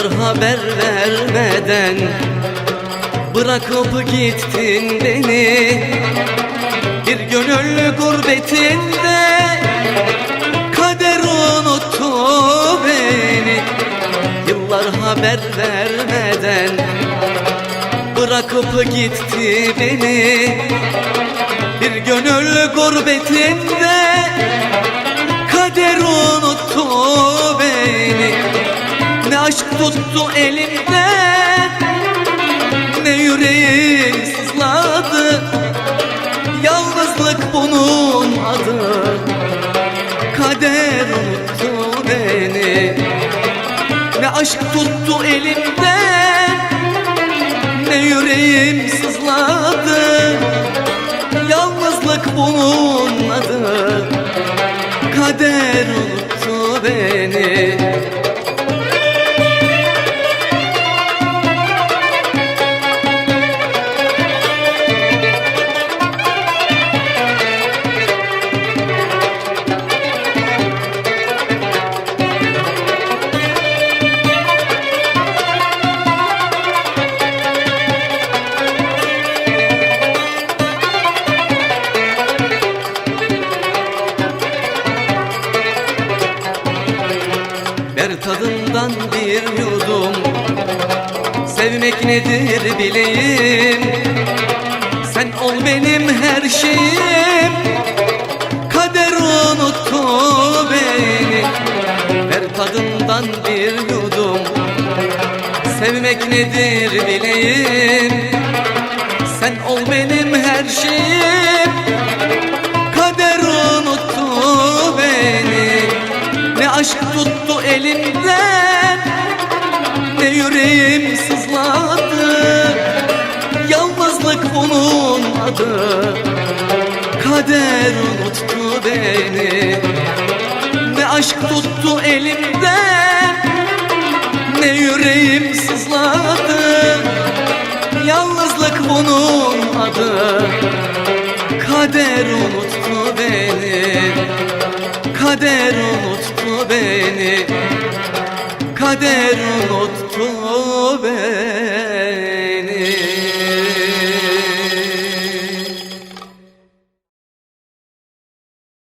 Yıllar haber vermeden Bırakıp gittin beni. Bir gönüllü gurbetinde Kader unuttu beni. Yıllar haber vermeden Bırakıp gitti beni. Bir gönüllü gurbetinde aşk tuttu elimden Ne yüreğim sızladı. Yalnızlık bunun adı. Kader unuttu beni. Ne aşk tuttu elimden Ne yüreğim sızladı. Yalnızlık bunun adı. Kader unuttu beni Ver tadından bir yudum. Sevmek nedir bileyim? Sen ol benim her şeyim. Kader unuttu beni. Ver tadından bir yudum. Sevmek nedir bileyim? Sen ol benim her şeyim tuttu elimden Ne yüreğim sızladı Yalnızlık adı. Kader unuttu beni Ne aşk tuttu elimden. Ne yüreğim sızladı Yalnızlık adı. Kader unuttu beni Kader unuttu beni. Kader unuttu beni